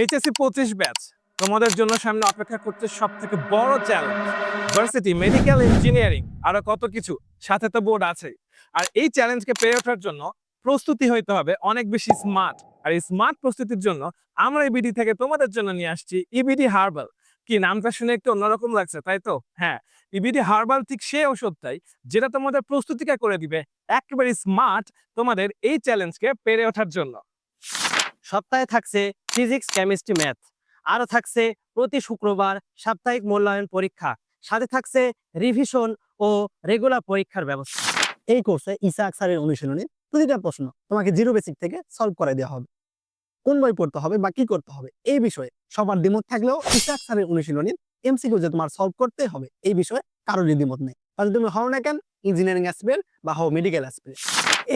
HSC পঁচিশ batch. তোমাদের জন্য সামনে অপেক্ষা করছে সব থেকে বড় চ্যালেঞ্জ ভার্সিটি মেডিকেল ইঞ্জিনিয়ারিং আরও কত কিছু, সাথে তো বোর্ড আছে আর এই চ্যালেঞ্জকে পেয়ে ওঠার জন্য প্রস্তুতি হইতে হবে অনেক বেশি স্মার্ট আর এই স্মার্ট প্রস্তুতির জন্য আমরা ইবিডি থেকে তোমাদের জন্য নিয়ে আসছি ইবিডি হার্বাল কি, নামটা শুনে একটু অন্যরকম লাগছে, তাই তো? হ্যাঁ ইবিডি হার্বাল ঠিক সেই ওষুধটাই যেটা তোমাদের প্রস্তুতিকে করে দিবে। একেবারে স্মার্ট তোমাদের এই চ্যালেঞ্জকে পেরে ওঠার জন্য। সপ্তাহে থাকছে ফিজিক্স, কেমিস্ট্রি, ম্যাথ। আরও থাকছে প্রতি শুক্রবার সাপ্তাহিক মূল্যায়ন পরীক্ষা। সাথে থাকছে রিভিশন ও রেগুলার পরীক্ষার ব্যবস্থা। এই কোর্সে ইসা আকসারের অনুশীলনী প্রতিটা প্রশ্ন তোমাকে জিরো বেসিক থেকে সলভ করে দেওয়া হবে। কোন বই পড়তে হবে বা কি করতে হবে এই বিষয়ে সবার দ্বিমত থাকলেও ইসা আকসারের অনুশীলনী এমসিকিউ যে তোমার সলভ করতে হবে এই বিষয়ে কারোর দ্বিমত নেই। তাহলে তুমি হও না কেন ইঞ্জিনিয়ারিং অ্যাসপিরেন্ট বা হও মেডিকেল অ্যাসপিরেন্ট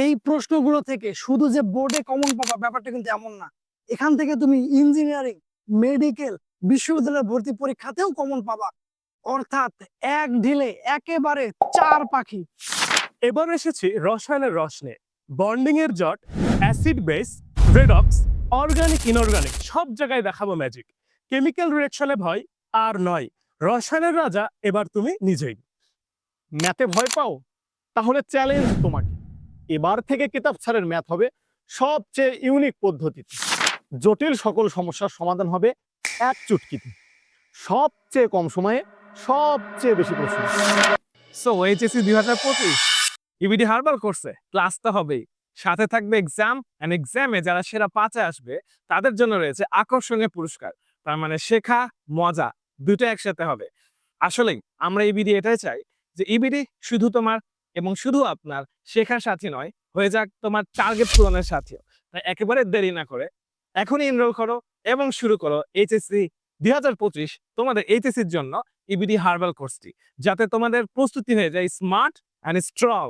এই প্রশ্নগুলো থেকে শুধু যে বোর্ডে কমন পাবা ব্যাপারটা কিন্তু এমন না। এখান থেকে তুমি ইঞ্জিনিয়ারিং, মেডিকেল, বিশ্ববিদ্যালয় ভর্তি পরীক্ষাতেও কমন পাবা। অর্থাৎ এক ঢিলে একেবারে চার পাখি। এবার এসেছি রসায়নের রস নিয়ে। বন্ডিং এর জট, acid base, redox, organic, inorganic, সব জায়গায় দেখাবো ম্যাজিক। কেমিক্যাল রিয়েকশনে ভয় আর নয়। রসায়নের রাজা এবার তুমি নিজেই। ম্যাথে ভয় পাও? তাহলে চ্যালেঞ্জ তোমাকে। এবার থেকে কিতাব ছাড়ের ম্যাথ হবে সবচেয়ে ইউনিক পদ্ধতিতে জটিল সকল সমস্যার সমাধান হবে এক চুটকিতে। সবচেয়ে কম সময়ে সবচেয়ে বেশি প্রশ্ন। সো এইচএসসি দুই হাজার পঁচিশ ইবিডি হারবার করছে ক্লাস তো হবেই। সাথে থাকবে এক্সাম অ্যান্ড এক্সামে যারা সেরা পাঁচে আসবে, তাদের জন্য রয়েছে আকর্ষণীয় পুরস্কার। তার মানে শেখা, মজা দুটো একসাথে হবে। আসলেই, আমরা ইবিডি এটাই চাই যে ইবিডি শুধু তোমার এবং শুধু আপনার শেখার সাথী নয়, হয়ে যাক তোমার টার্গেট পূরণের সাথীও। তাই একেবারে দেরি না করে এখনই এনরোল করো এবং শুরু করো এইচএসসি দুই হাজার পঁচিশ তোমাদের এইচএসসির জন্য ইবিডি হার্বাল কোর্সটি যাতে তোমাদের প্রস্তুতি হয়ে যায় স্মার্ট অ্যান্ড স্ট্রং